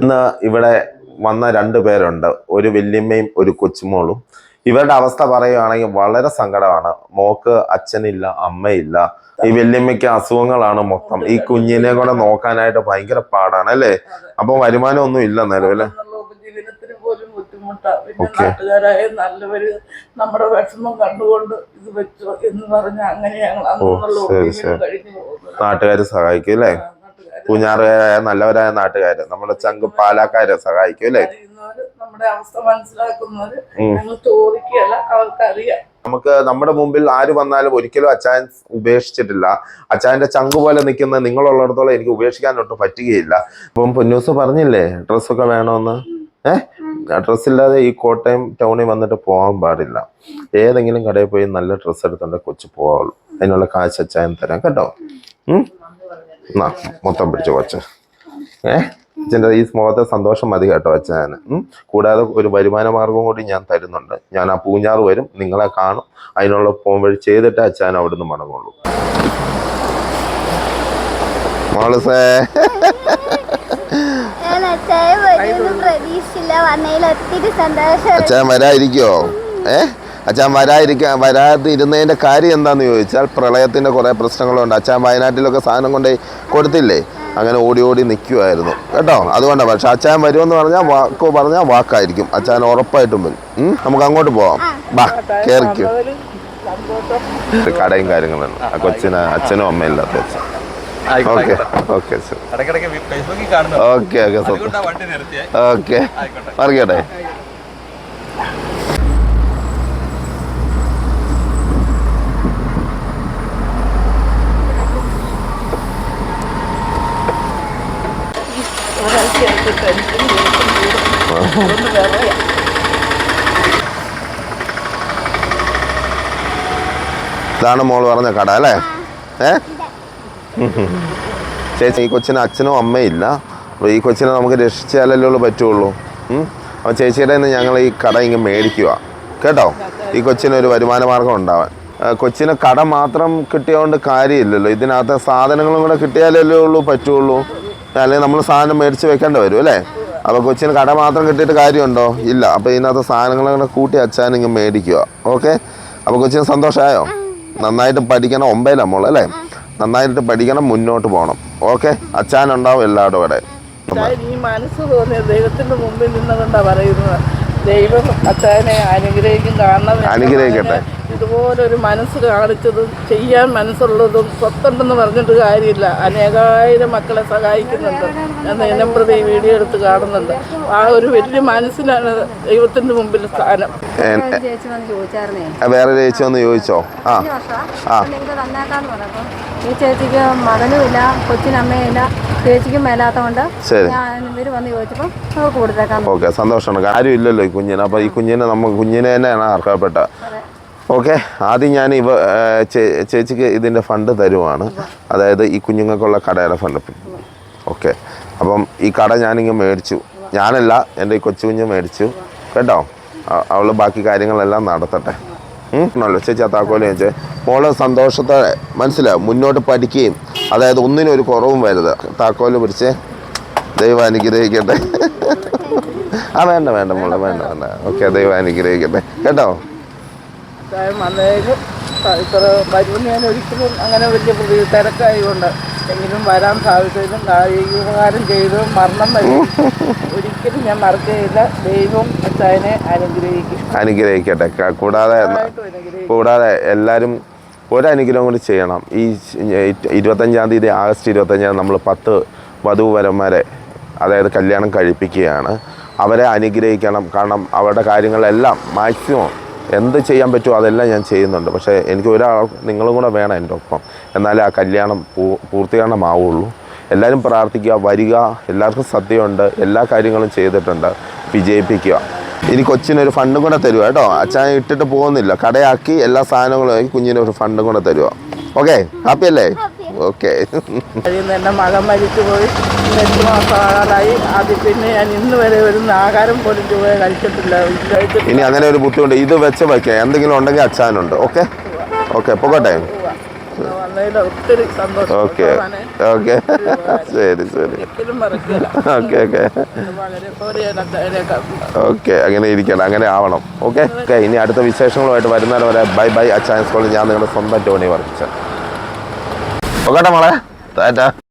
ഇന്ന് ഇവിടെ വന്ന രണ്ടു പേരുണ്ട്. ഒരു വല്യമ്മയും ഒരു കൊച്ചുമോളും. ഇവരുടെ അവസ്ഥ പറയുകയാണെങ്കിൽ വളരെ സങ്കടമാണ്. മോക്ക് അച്ഛനില്ല അമ്മയില്ല. ഈ വല്യമ്മയ്ക്ക് അസുഖങ്ങളാണ് മൊത്തം. ഈ കുഞ്ഞിനെ കൂടെ നോക്കാനായിട്ട് ഭയങ്കര പാടാണ് അല്ലേ? അപ്പൊ വരുമാനം ഒന്നും ഇല്ല നിലവിൽ. നാട്ടുകാരായ നല്ലവര് നമ്മുടെ വിഷമം കണ്ടുകൊണ്ട് ഇത് വെച്ചോ എന്ന് പറഞ്ഞ അങ്ങനെ ഞങ്ങൾ നാട്ടുകാർ സഹായിക്കും അല്ലേ? പൂഞ്ഞാറുകാരായ നല്ലവരായ നാട്ടുകാര്. നമ്മുടെ ചങ്ക് പാലാക്കാരെ സഹായിക്കും അല്ലേ? നമ്മുടെ അവസ്ഥ മനസ്സിലാക്കുന്നവര് ചോദിക്കുകയല്ല അവർക്കറിയാം. നമുക്ക് നമ്മുടെ മുമ്പിൽ ആര് വന്നാലും ഒരിക്കലും അച്ചായൻ ഉപേക്ഷിച്ചിട്ടില്ല. അച്ചായന്റെ ചങ്ക് പോലെ നിൽക്കുന്ന നിങ്ങളുള്ളിടത്തോളം എനിക്ക് ഉപേക്ഷിക്കാൻ ഒട്ടും പറ്റുകയില്ല. അപ്പം പൊന്നൂസ് പറഞ്ഞില്ലേ ഡ്രസ്സൊക്കെ വേണമെന്ന് ഏഹ് ഡ്രസ്സില്ലാതെ ഈ കോട്ടയം ടൗണിൽ വന്നിട്ട് പോകാൻ പാടില്ല. ഏതെങ്കിലും കടയിൽ പോയി നല്ല ഡ്രസ്സ് എടുത്തോണ്ട് കൊച്ചു പോവുള്ളൂ അതിനുള്ള കാശ് അച്ചായൻ തരാം കേട്ടോ. ഉം? എന്നാ മൊത്തം പിടിച്ചു കൊച്ച് ഏ? അച്ഛന്റെ ഈ മുഖത്തെ സന്തോഷം മതി കേട്ടോ അച്ഛൻ. കൂടാതെ ഒരു വരുമാന മാർഗം കൂടി ഞാൻ തരുന്നുണ്ട്. ഞാൻ ആ പൂഞ്ഞാറ് വരും നിങ്ങളെ കാണും. അതിനുള്ള ഫോൺ വഴി ചെയ്തിട്ട് അച്ഛൻ അവിടുന്ന് മടങ്ങുള്ളൂ. മോളസേ അച്ഛൻ വരാതിരിക്കോ ഏ? അച്ഛൻ വരാതിരിക്കാൻ വരാതിരുന്നതിന്റെ കാര്യം എന്താണെന്ന് ചോദിച്ചാൽ പ്രളയത്തിന്റെ കുറേ പ്രശ്നങ്ങളുണ്ട്. അച്ഛൻ വയനാട്ടിലൊക്കെ സാധനം കൊണ്ട് കൊടുത്തില്ലേ? അങ്ങനെ ഓടി ഓടി നിൽക്കുമായിരുന്നു കേട്ടോ? അതുകൊണ്ടാണ് പക്ഷേ അച്ഛൻ വരുമെന്ന് പറഞ്ഞാൽ വാക്ക് പറഞ്ഞാൽ വാക്കായിരിക്കും. അച്ഛൻ ഉറപ്പായിട്ടും വരും. നമുക്ക് അങ്ങോട്ട് പോവാം. ബാ കയറിക്കും കടയും കാര്യങ്ങളാണ് ആ കൊച്ചിന് അച്ഛനും അമ്മയും ഇല്ലാത്ത അച്ഛൻ okay okay okay okay okay. മറിക്കട്ടെ tension അതുകൊണ്ട് ഇതാണ് മോൾ പറഞ്ഞ കട അല്ലേ? ഏ? ചേച്ചി ഈ കൊച്ചിന് അച്ഛനും അമ്മയും ഇല്ല. അപ്പോൾ ഈ കൊച്ചിനെ നമുക്ക് രക്ഷിച്ചാലല്ലേ ഉള്ളൂ പറ്റുള്ളൂ. അപ്പോൾ ചേച്ചിയുടെ നിന്ന് ഞങ്ങൾ ഈ കട ഇങ്ങ് മേടിക്കുക കേട്ടോ? ഈ കൊച്ചിന് ഒരു വരുമാന മാർഗം ഉണ്ടാവാൻ. കൊച്ചിന് കട മാത്രം കിട്ടിയതുകൊണ്ട് കാര്യമില്ലല്ലോ. ഇതിനകത്ത് സാധനങ്ങളും കൂടെ കിട്ടിയാലല്ലേ ഉള്ളൂ പറ്റുള്ളൂ. അല്ലെങ്കിൽ നമ്മൾ സാധനം മേടിച്ച് വെക്കേണ്ടി വരും അല്ലേ? അപ്പോൾ കൊച്ചിന് കട മാത്രം കിട്ടിയിട്ട് കാര്യമുണ്ടോ? ഇല്ല. അപ്പോൾ ഇതിനകത്ത് സാധനങ്ങളും കൂടെ കൂട്ടി അച്ഛൻ ഇങ്ങനെ മേടിക്കുക ഓക്കെ? അപ്പോൾ കൊച്ചിന് സന്തോഷമായോ നന്നായിട്ട് പഠിക്കണം ഒമ്പതിലാണ് മോൾ അല്ലേ? നന്നായിട്ട് പഠിക്കണം മുന്നോട്ട് പോകണം ഓക്കെ? അച്ഛനുണ്ടാവും എല്ലാവരുടെ ഇവിടെ അച്ചായൻ ഈ മനസ്സ് ദൈവത്തിന്റെ മുമ്പിൽ നിന്നുകൊണ്ടാ പറയുന്നത്. ദൈവം അച്ഛനെ അനുഗ്രഹിക്കും കാരണം അനുഗ്രഹിക്കട്ടെ. ഇതുപോലൊരു മനസ്സ് കാണിച്ചതും ചെയ്യാൻ മനസ്സുള്ളതും സ്വത്തുണ്ടെന്ന് പറഞ്ഞിട്ട് കാര്യമില്ല. അനേകായിരം മക്കളെ സഹായിക്കുന്നുണ്ട് ഞാൻ എന്നെ പ്രതി ഈ വീഡിയോ എടുത്ത് കാണുന്നുണ്ട്. ആ ഒരു വലിയ മനസ്സിനാണ് ദൈവത്തിന്റെ മുമ്പിൽ സ്ഥാനം. വേറെ ചേച്ചി വന്ന് ചോദിച്ചോ? ആ ആ. ഈ ചേച്ചിക്ക് മകനുമില്ല കൊച്ചിനമ്മയില്ല ചേച്ചിക്കും മേലാത്തതുകൊണ്ട് ഞാൻ ഇവർ വന്ന് ചോദിച്ചപ്പോൾ കൊടുത്തേക്കാം ഓക്കെ സന്തോഷമാണ്. കാര്യമില്ലല്ലോ ഇല്ലല്ലോ ഈ കുഞ്ഞിനെ. അപ്പോൾ ഈ കുഞ്ഞിനെ നമ്മൾ കുഞ്ഞിനെ തന്നെയാണ് അർഹപ്പെട്ട ഓക്കെ ആദ്യം ഞാൻ ഇവ ചേച്ചിക്ക് ഇതിന്റെ ഫണ്ട് തരുവാണ്. അതായത് ഈ കുഞ്ഞുങ്ങൾക്കുള്ള കടയുടെ ഫണ്ട്. ഓക്കെ അപ്പം ഈ കട ഞാനിങ്ങ് മേടിച്ചു. ഞാനല്ല എന്റെ ഈ കൊച്ചു കുഞ്ഞ് മേടിച്ചു. കേട്ടോ? അവൾ ബാക്കി കാര്യങ്ങളെല്ലാം നടത്തട്ടെ. ഉണ്ടല്ലോ. ചേച്ചി ആ താക്കോൽ ചേച്ചി മോളെ സന്തോഷത്തോടെ മനസ്സിലാവും മുന്നോട്ട് പഠിക്കുകയും അതായത് ഒന്നിനും ഒരു കുറവും വരുത് താക്കോൽ പിടിച്ച്. ദൈവം അനുഗ്രഹിക്കട്ടെ. ആ വേണ്ട വേണ്ട മോളെ വേണ്ട വേണ്ട. ഓക്കെ ദൈവം അനുഗ്രഹിക്കട്ടെ. കേട്ടോ? വന്നതിന് ഇത്ര വരുമെന്ന് ഞാൻ ഒരിക്കലും അങ്ങനെ വലിയ പ്രതി തിരക്കായതുകൊണ്ട് എങ്കിലും വരാൻ സാധിച്ചതിനും ഉപകാരം ചെയ്തു മരണം വരും ഒരിക്കലും ഞാൻ മറക്കുകയില്ല ദൈവം അച്ചായനെ അനുഗ്രഹിക്കും. അനുഗ്രഹിക്കട്ടെ. കൂടാതെ കൂടാതെ എല്ലാവരും ഒരനുഗ്രഹം കൂടി ചെയ്യണം. ഈ ഇരുപത്തഞ്ചാം തീയതി ആഗസ്റ്റ് ഇരുപത്തഞ്ചാം നമ്മൾ പത്ത് വധുവരന്മാരെ അതായത് കല്യാണം കഴിപ്പിക്കുകയാണ്. അവരെ അനുഗ്രഹിക്കണം. കാരണം അവരുടെ കാര്യങ്ങളെല്ലാം മാക്സിമം എന്ത് ചെയ്യാൻ പറ്റുമോ അതെല്ലാം ഞാൻ ചെയ്യുന്നുണ്ട്. പക്ഷേ എനിക്ക് ഒരാൾ നിങ്ങളും കൂടെ വേണം എന്റെ ഒപ്പം. എന്നാലേ ആ കല്യാണം പൂർത്തീകരണമാവുള്ളൂ. എല്ലാവരും പ്രാർത്ഥിക്കുക വരിക. എല്ലാവർക്കും സദ്യയുണ്ട്. എല്ലാ കാര്യങ്ങളും ചെയ്തിട്ടുണ്ട്. വിജയിപ്പിക്കുക. ഇനി കൊച്ചിനൊരു ഫണ്ടും കൂടെ തരുക കേട്ടോ. അച്ഛൻ ഇട്ടിട്ട് പോകുന്നില്ല. കടയാക്കി എല്ലാ സാധനങ്ങളും കുഞ്ഞിനൊരു ഫണ്ടും കൂടെ തരുക ഓക്കെ ഹാപ്പി അല്ലേ? ഓക്കെ. എന്റെ എന്റെ മകൻ മരിച്ചു പോയി. എട്ട് മാസമാകാറായി അത് പിന്നെ ഞാൻ ഇന്ന് വരെ ഒരു ആഹാരം പോലും രൂപ കഴിച്ചിട്ടില്ല. ഇനി അങ്ങനെ ഒരു ബുദ്ധിമുട്ട് ഇത് വെച്ച് വയ്ക്കുക എന്തെങ്കിലും ഉണ്ടെങ്കിൽ അച്ഛനുണ്ട്. ഓക്കെ? ഓക്കെ പോകട്ടെ. ഒത്തിരി സന്തോഷം. ഓക്കെ. ശരി ശരി. Okay okay. ഓക്കെ അങ്ങനെ ഇരിക്കണം അങ്ങനെ ആവണം. ഓക്കെ? ഓക്കെ ഇനി അടുത്ത വിശേഷങ്ങളുമായിട്ട് വരുന്നവരെ വരെ ബൈ ബൈ. അച്ചാൻസ് സ്കൂളിൽ ഞാൻ നിങ്ങളുടെ സ്വന്തം ടോണി വർക്കിച്ച ഓക്കെ മോളെ. ടാറ്റ.